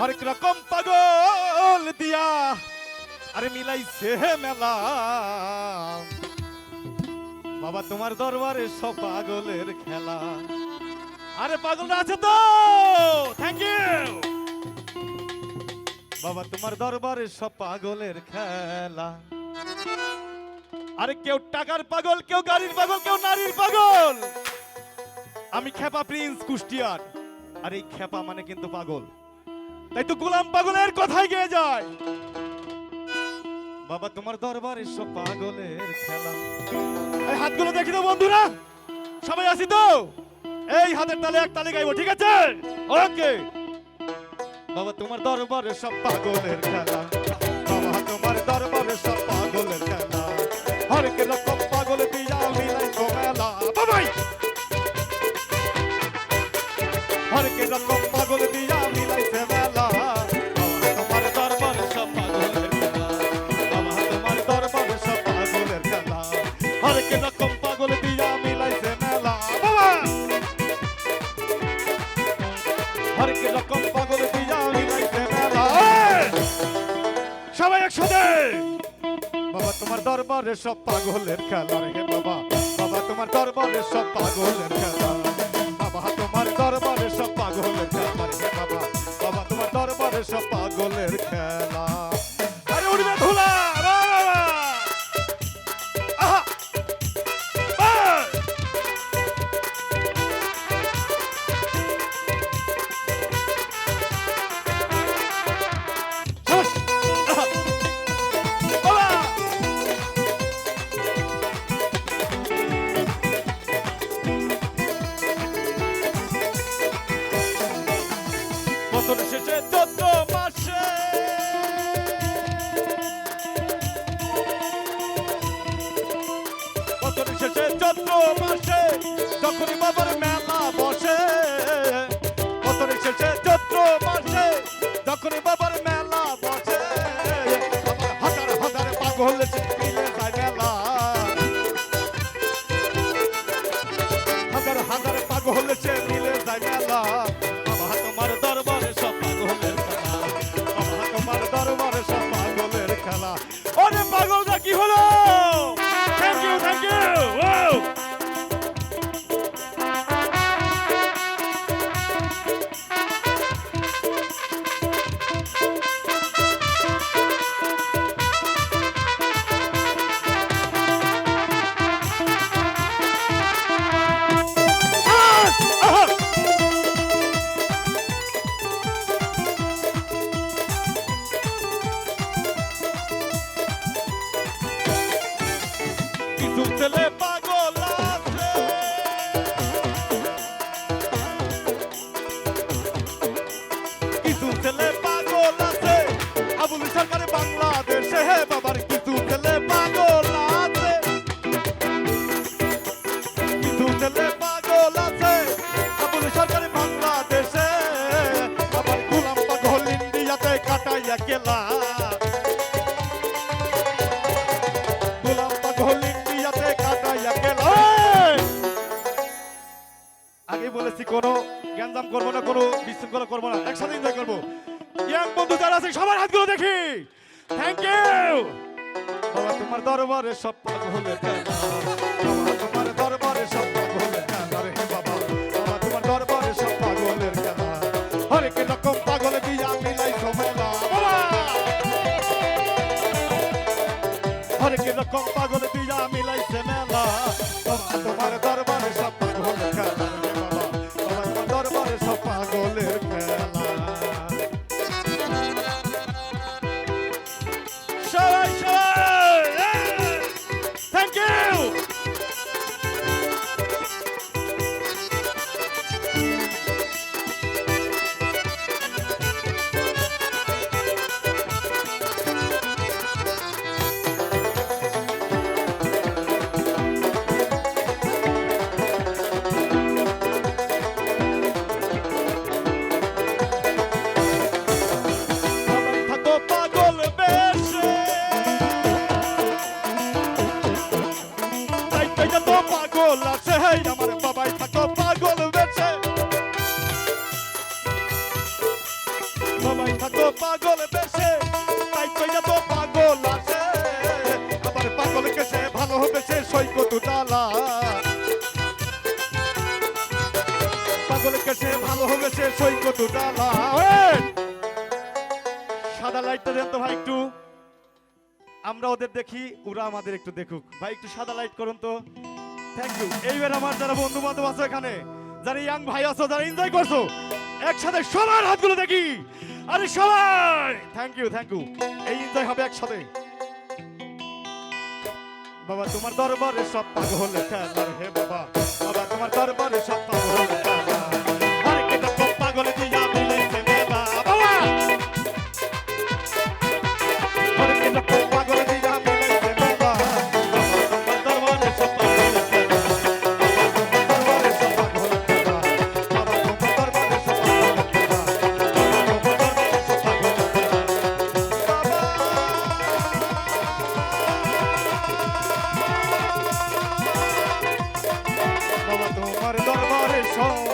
হরেক রকম পাগল দিয়া। আরে মিলাইছে মেলা। বাবা, তোমার দরবারে সব পাগলের খেলা। আরে পাগলরা আছে তো! থ্যাংক ইউ বাবা, তোমার দরবারে সব পাগলের খেলা। আরে কেউ টাকার পাগল, কেউ গাড়ির পাগল, কেউ নারীর পাগল। আমি খেপা প্রিন্স কুষ্টিয়ার। আর এই খেপা মানে কিন্তু পাগল। তাই তো গোলাম পাগলের কথাই গিয়ে যায়। বাবা, তোমার দরবারে সব পাগলের খেলা। এই হাতগুলো দেখি তো বন্ধুরা। সবাই আসি তো? এই হাতের তালে এক তালে গাইবো, ঠিক আছে? ওকে। বাবা, তোমার দরবারে সব পাগলের খেলা। হরেক রকম পাগল দিয়া মিলাইছে মেলা সবাই একসাথে! বাবা তোমার দরবারে সব পাগলের খেলা রে বাবা। বাবা তোমার দরবারে সব পাগলের খেলা বাবা। তোমার দরবারে সব পাগলের খেলা রে বাবা। বাবা তোমার দরবারে সব পাগলের খেলা বছর শেষে চোদ্দ মাসে। বছর শেষে চোদ্দ মাসে যখনই বাবার পাগল ইন্ডিয়াতে কাটাইয়া গেল। আগে বলেছি, কোনো গ্যাঞ্জাম করব না, কোনো বিশৃঙ্খলা করব না, একসাথে এনজয় করব। ইয়াং বন্ধু যারা আছে সবার হাতগুলো দেখি। থ্যাংক ইউ তোমার দরবারে সব পাগলের বাবা, তোমার দরবারে সব বাবা তোমার দরবারে সব পাগলের হরেক রকম হেই আমার বাবাই থাকো, পাগল বেছে বাবাই থাকো, পাগল বেছে তাই কইয়া তো পাগল আছে। আমার পাগল কেছে ভালো হবেছে সৈকত ডালা পাগল কেছে ভালো হবেছে সৈকত ডালা সাদা লাইটটা দেন তো ভাই একটু। আমরা ওদের দেখি, ওরা আমাদের একটু দেখুক। ভাই, একটু সাদা লাইট করুন তো। থ্যাংক ইউ এইবার আমার যারা বন্ধু বান্ধব আছে এখানে, যারা ইয়াং ভাই আছো, যারা এনজয় করছ, একসাথে সবার হাতগুলো দেখি। আরে সবাই! থ্যাংক ইউ থ্যাংক ইউ এই এনজয় হবে একসাথে। বাবা, তোমার দরবারে সব পাগল হে বাবা। বাবা, তোমার দরবারে সব পাগল খেলা বাবা তোমার দরবারে সব